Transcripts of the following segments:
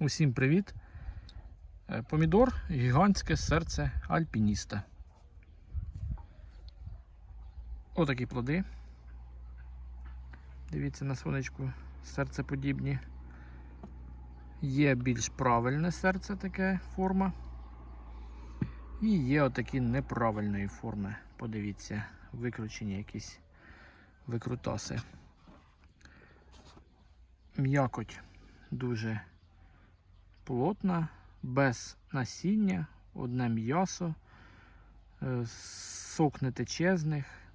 Усім привіт! Е, Помідор гігантське серце альпініста. Отакі плоди. Дивіться на сонечку серцеподібні. Є більш правильне серце таке форма. І є отакі неправильної форми. Подивіться, викручені якісь викрутаси. М'якоть дуже плотна, без насіння, одне м'ясо, е, сок не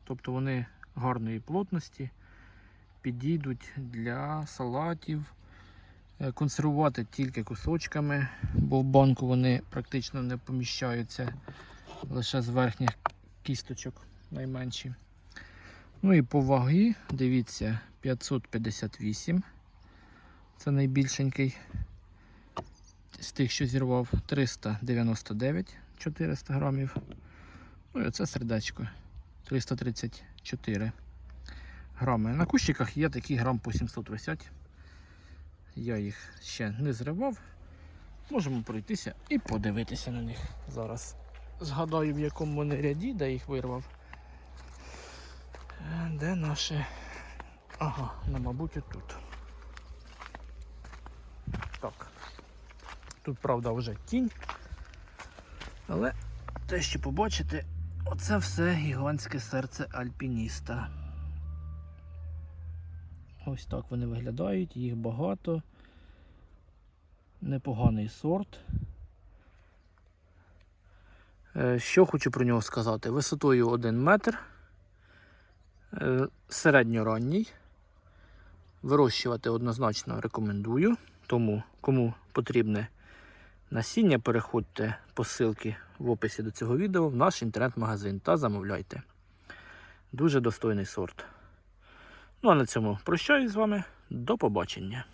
тобто вони гарної плотності, підійдуть для салатів. Е, Консервувати тільки кусочками, бо в банку вони практично не поміщаються лише з верхніх кісточок найменші. Ну і по вагі, дивіться, 558. Це найбільшенький з тих, що зірвав 399 400 грамів. Ну і оце сердечко 334 грами. На кущиках є такі грам по 750. Я їх ще не зривав. Можемо пройтися і подивитися на них зараз. Згадаю, в якому вони ряді, де їх вирвав. Е, Де наше. Ага, ну, мабуть, отут. Тут, правда, вже тінь. Але те, що побачите, оце все гігантське серце альпініста. Ось так вони виглядають, їх багато. Непоганий сорт. Е, Що хочу про нього сказати? Висотою 1 метр. Е, Середньоранній. Вирощувати однозначно рекомендую. Тому, кому потрібне насіння, переходьте по ссылці в описі до цього відео в наш інтернет-магазин та замовляйте. Дуже достойний сорт. Ну а на цьому прощаюсь з вами. До побачення.